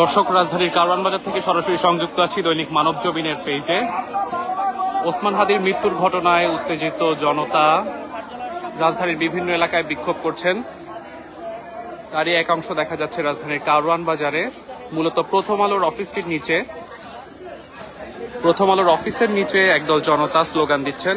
দর্শক রাজধানীর কারওয়ান বাজার থেকে সরাসরি সংযুক্ত আছি দৈনিক মানব জমিনের পেজে। ওসমান হাদির মৃত্যুর ঘটনায় উত্তেজিত জনতা। রাজধানীর বিভিন্ন এলাকায় বিক্ষোভ করছেন। তারই এক অংশ দেখা যাচ্ছে রাজধানীর কারওয়ান বাজারে। মূলত প্রথম আলোর অফিসটির নিচে। প্রথম আলোর অফিসের নিচে একদল জনতা স্লোগান দিচ্ছেন।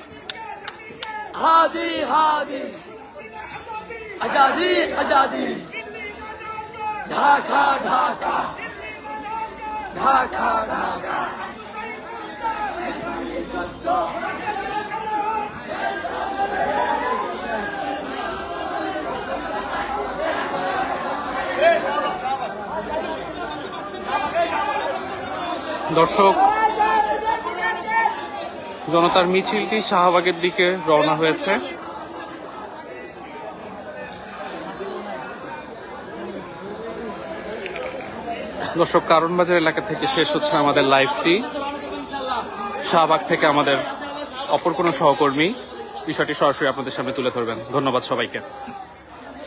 हादी हादी आजादी आजादी ढाका ढाका ढाका ढाका দর্শক জনতার মিছিলটি শাহবাগের দিকে রওনা হয়েছে? দর্শক কারণ বাজার এলাকা থেকে শেষ হচ্ছে আমাদের লাইভটি শাহবাগ থেকে আমাদের অপর কোনো সহকর্মী। বিষয়টি সরাসরি আপনাদের সামনে তুলে ধরবেন। ধন্যবাদ সবাইকে।